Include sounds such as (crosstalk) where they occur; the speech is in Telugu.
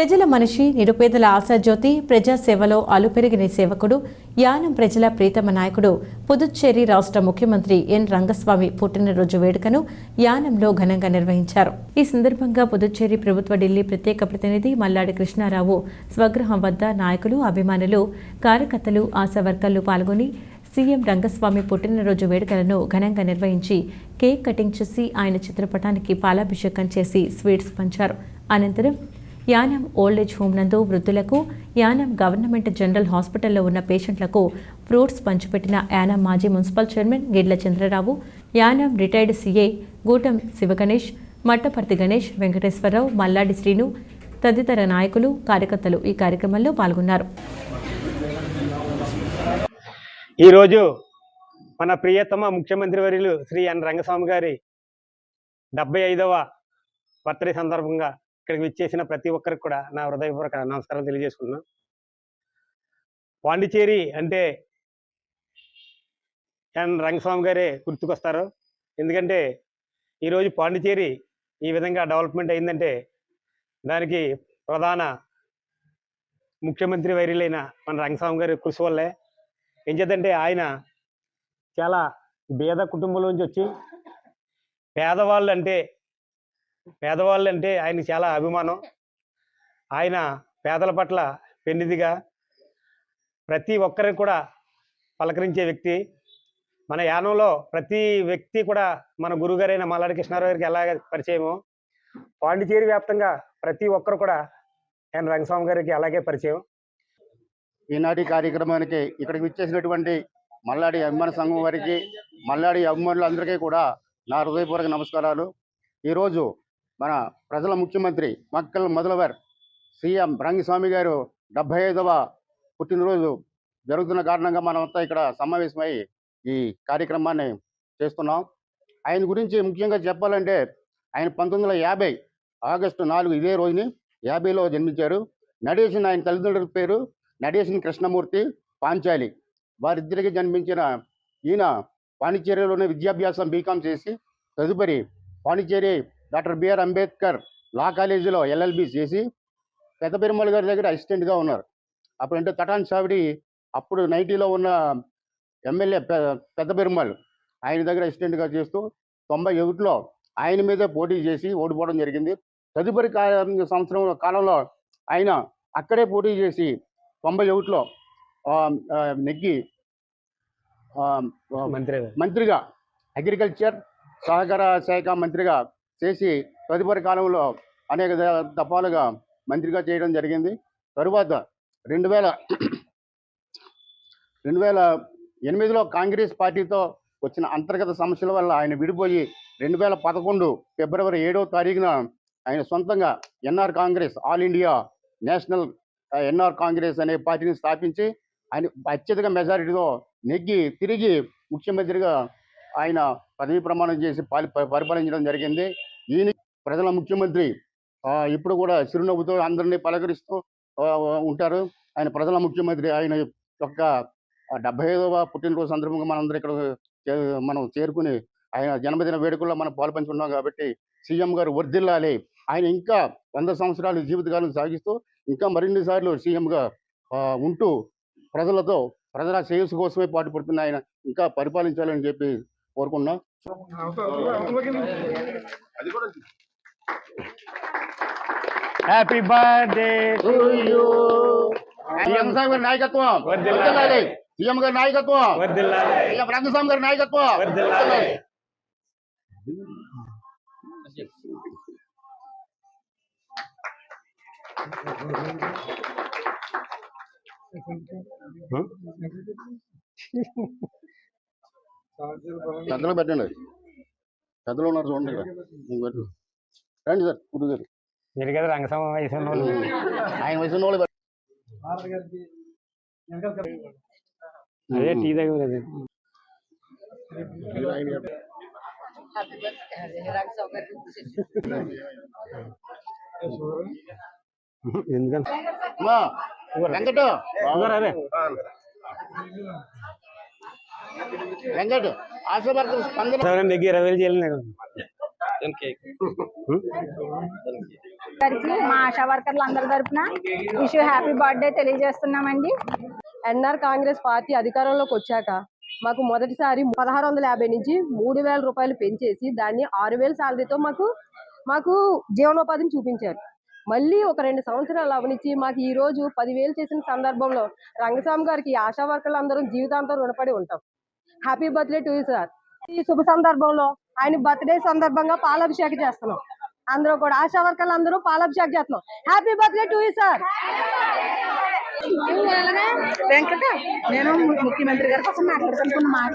ప్రజల మనిషి నిరుపేదల ఆశాజ్యోతి ప్రజాసేవలో అలుపెరిగిన సేవకుడు యానం ప్రజల ప్రీతమ నాయకుడు పుదుచ్చేరి రాష్ట్ర ముఖ్యమంత్రి ఎన్. రంగస్వామి పుట్టినరోజు వేడుకను యానంలో ఘనంగా నిర్వహించారు. ఈ సందర్భంగా పుదుచ్చేరి ప్రభుత్వ ఢిల్లీ ప్రత్యేక ప్రతినిధి మల్లాడి కృష్ణారావు స్వగృహం వద్ద నాయకులు అభిమానులు కార్యకర్తలు ఆశావర్కర్లు పాల్గొని సీఎం రంగస్వామి పుట్టినరోజు వేడుకలను ఘనంగా నిర్వహించి కేక్ కటింగ్ చేసి ఆయన చిత్రపటానికి పాలాభిషేకం చేసి స్వీట్స్ పంచారు. అనంతరం యానం ఓల్డేజ్ హోమ్ నందు వృద్ధులకు యానం గవర్నమెంట్ జనరల్ హాస్పిటల్లో ఉన్న పేషెంట్లకు ఫ్రూట్స్ పంచిపెట్టిన యానం మాజీ municipal chairman Gidla Chandrarao Yanam retired CA Gutam Sivaganesh Mattaparthi Ganesh Venkateswararao Malladi Srinu తదితర నాయకులు కార్యకర్తలు ఈ కార్యక్రమంలో పాల్గొన్నారు. ఈరోజు మన ప్రియతమ ముఖ్యమంత్రి వర్యులు శ్రీ ఎన్ రంగస్వామి గారి డెబ్బై ఐదవ బర్త్డే సందర్భంగా ఇక్కడికి విచ్చేసిన ప్రతి ఒక్కరికి కూడా నా హృదయపూర్వక నమస్కారం తెలియజేసుకున్నాను పాండిచేరి అంటే ఎన్ రంగస్వామి గారే గుర్తుకొస్తారు. ఎందుకంటే ఈరోజు పాండిచేరి ఈ విధంగా డెవలప్మెంట్ అయిందంటే దానికి ప్రధాన ముఖ్యమంత్రి వైరులైన మన రంగస్వామి గారి కృషి వల్లే. ఏం చేద్దంటే ఆయన చాలా పేద కుటుంబంలోంచి వచ్చి పేదవాళ్ళు అంటే పేదవాళ్ళు అంటే ఆయనకి చాలా అభిమానం. ఆయన పేదల పట్ల పెన్నిదిగా ప్రతి ఒక్కరిని కూడా పలకరించే వ్యక్తి. మన యానంలో ప్రతి వ్యక్తి కూడా మన గురుగారైన మల్లాడి కృష్ణారావు గారికి ఎలాగ పరిచయమో పాండిచేరి వ్యాప్తంగా ప్రతి ఒక్కరు కూడా ఎన్ రంగస్వామి గారికి అలాగే పరిచయం. ఈనాటి కార్యక్రమానికి ఇక్కడికి విచ్చేసినటువంటి మల్లాడి అభిమాన సంఘం వారికి మల్లాడి అభిమానులందరికీ కూడా నా హృదయపూర్వక నమస్కారాలు. ఈరోజు మన ప్రజల ముఖ్యమంత్రి మక్కల్ మొదలవర్ సీఎం రంగస్వామి గారు డెబ్బై ఐదవ పుట్టినరోజు జరుగుతున్న కారణంగా మనమంతా ఇక్కడ సమావేశమై ఈ కార్యక్రమాన్ని చేస్తున్నాం. ఆయన గురించి ముఖ్యంగా చెప్పాలంటే ఆయన పంతొమ్మిది వందల యాభై ఆగస్టు నాలుగు ఇదే రోజుని యాభైలో జన్మించారు. నడేషన్ ఆయన తల్లిదండ్రుల పేరు నడేషన్ కృష్ణమూర్తి పాంచాలి. వారిద్దరికి జన్మించిన ఈయన పాండిచేరిలోనే విద్యాభ్యాసం బీకాం చేసి తదుపరి Pondicherry doctor BR Ambedkar law కాలేజీలో ఎల్ఎల్బి చేసి పెద్ద పెరుమల్ గారి దగ్గర అసిస్టెంట్గా ఉన్నారు. అప్పుడంటే తటాన్ చావిడి అప్పుడు నైన్టీలో ఉన్న ఎమ్మెల్యే పెద్ద పెరుమల్ ఆయన దగ్గర అసిస్టెంట్గా చేస్తూ తొంభై ఒకటిలో ఆయన మీదే పోటీ చేసి ఓడిపోవడం జరిగింది. తదుపరి సంవత్సరం కాలంలో ఆయన అక్కడే పోటీ చేసి తొంభై ఒకటిలో నెగ్గి మంత్రి మంత్రిగా. అగ్రికల్చర్ సహకార శాఖ మంత్రిగా చేసి తదుపరి కాలంలో అనేక దఫాలుగా మంత్రిగా చేయడం జరిగింది. తరువాత రెండు వేల (clears throat) రెండు వేల ఎనిమిదిలో కాంగ్రెస్ పార్టీతో వచ్చిన అంతర్గత సమస్యల వల్ల ఆయన విడిపోయి రెండు వేల పదకొండు ఫిబ్రవరి ఏడవ తారీఖున ఆయన సొంతంగా NR Congress all India national NR Congress అనే పార్టీని స్థాపించి ఆయన అత్యధిక మెజారిటీతో నెగ్గి తిరిగి ముఖ్యమంత్రిగా ఆయన పదవి ప్రమాణం చేసి పాలి పరిపాలించడం జరిగింది. ఈయన ప్రజల ముఖ్యమంత్రి. ఆ, ఇప్పుడు కూడా చిరునవ్వుతో అందరినీ పలకరిస్తూ ఉంటారు. ఆయన ప్రజల ముఖ్యమంత్రి. ఆయన యొక్క డెబ్బై ఐదవ పుట్టినరోజు సందర్భంగా మనందరూ ఇక్కడ మనం చేరుకుని ఆయన జన్మదిన వేడుకల్లో మనం పాల్పంచుకున్నాం కాబట్టి సీఎం గారు వర్ధిల్లాలి. ఆయన ఇంకా వంద సంవత్సరాలు జీవితకాలం సాగిస్తూ ఇంకా మరిన్ని సార్లు సీఎంగా ఉంటూ ప్రజలతో ప్రజల శ్రేయస్సు కోసమే పాటుపడుతున్న ఆయన. ఇంకా పరిపాలించాలని చెప్పి కోరుకున్నాం హ్యాపీ బర్త్డే సీఎం సాహెబ్ గారి నాయకత్వం వర్ధిల్లాలి. వర్ధిల్లాలి. సీఎం గారి నాయకత్వం వర్దిల్లాలి సీఎం రంగస్వామి గారి నాయకత్వం వర్ధిల్లాలి. పెద్దలు పెట్టండి. పెద్దలు ఉన్నారు చూడండి ఇక్కడ. పెట్టు. రండి సార్ గారు మీరు కదా రంగస్వామి వయసు వాళ్ళు. ఆయన వయసు వాళ్ళు. అదే టీ దగ్గర. ఎందుకంటే వెంకట. అదే. వెంకట్ స్పందన ఇరవై వేలు మా ఆశా వర్కర్లు అందరి తరపున విష్ హ్యాపీ బర్త్డే తెలియజేస్తున్నామండి. ఎన్ఆర్ కాంగ్రెస్ పార్టీ అధికారంలోకి వచ్చాక మాకు మొదటిసారి పదహారు వందల యాభై నుంచి మూడు వేల రూపాయలు పెంచేసి దాన్ని ఆరు వేల శాలరీతో మాకు మాకు జీవనోపాధిని చూపించారు. మళ్ళీ ఒక రెండు సంవత్సరాలు అవనిచ్చి మాకు ఈ రోజు పదివేలు చేసిన సందర్భంలో రంగస్వామి గారికి ఆశా వర్కర్లు అందరం జీవితాంతం రుణపడి ఉంటాం. హ్యాపీ బర్త్డే టు సార్ ఈ శుభ సందర్భంలో ఆయన బర్త్డే సందర్భంగా పాలాభిషేక చేస్తున్నాం. అందరూ కూడా ఆశా వర్కర్లు అందరూ పాలాభిషేక చేస్తున్నాం. Happy birthday to you sir Venkata నేను ముఖ్యమంత్రి గారి కోసం మాట్లాడుతున్న మాట.